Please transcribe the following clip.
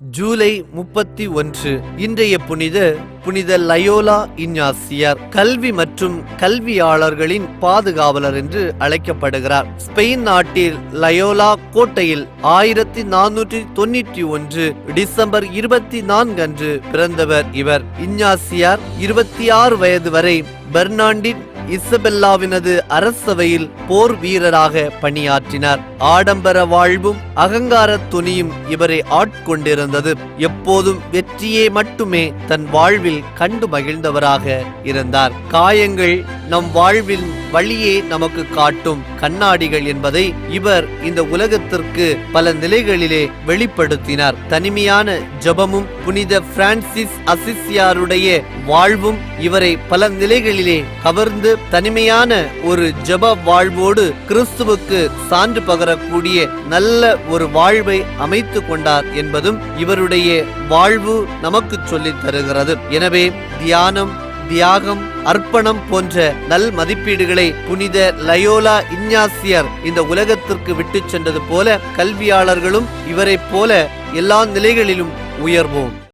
ஜூலை முப்பத்தி ஒன்று இன்றைய புனித புனித லயோலா இஞ்ஞாசியார் கல்வி மற்றும் கல்வியாளர்களின் பாதுகாவலர் என்று அழைக்கப்படுகிறார். ஸ்பெயின் நாட்டில் லயோலா கோட்டையில் ஆயிரத்தி நானூற்றி தொண்ணூற்றி ஒன்று டிசம்பர் இருபத்தி நான்கு அன்று பிறந்தவர் இவர். இஞ்ஞாசியார் இருபத்தி ஆறு வயது வரை பெர்னாண்டின் இசபெல்லாவினது அரசவையில் போர் வீரராக பணியாற்றினார். ஆடம்பர வாழ்வும் அகங்கார துணியும் இவரை ஆட்கொண்டிருந்தது. எப்போதும் வெற்றியே மட்டுமே தன் வாழ்வில் கண்டு மகிழ்ந்தவராக இருந்தார். காயங்கள் நம் வாழ்வில் வழியே நமக்கு காட்டும் கண்ணாடிகள் என்பதை இவர் இந்த உலகத்திற்கு பல நிலைகளிலே வெளிப்படுத்தினார். தனிமையான ஜெபமும் புனித பிரான்சிஸ் அசிசியாருடைய வாழ்வும் இவரை பல நிலைகளிலே கவர்ந்து தனிமையான ஒரு ஜப வாழ்வோடு கிறிஸ்துவுக்கு சான்று பகரக்கூடிய நல்ல ஒரு வாழ்வை அமைத்து கொண்டார் என்பதும் இவருடைய வாழ்வு நமக்கு சொல்லித் தருகிறது. எனவே தியானம் தியாகம் அர்ப்பணம் போன்ற நல் மதிப்பீடுகளை புனித லயோலா இஞ்ஞாசியர் இந்த உலகத்திற்கு விட்டுச் சென்றது போல கல்வியாளர்களும் இவரைப் போல எல்லா நிலைகளிலும் உயர்வோம்.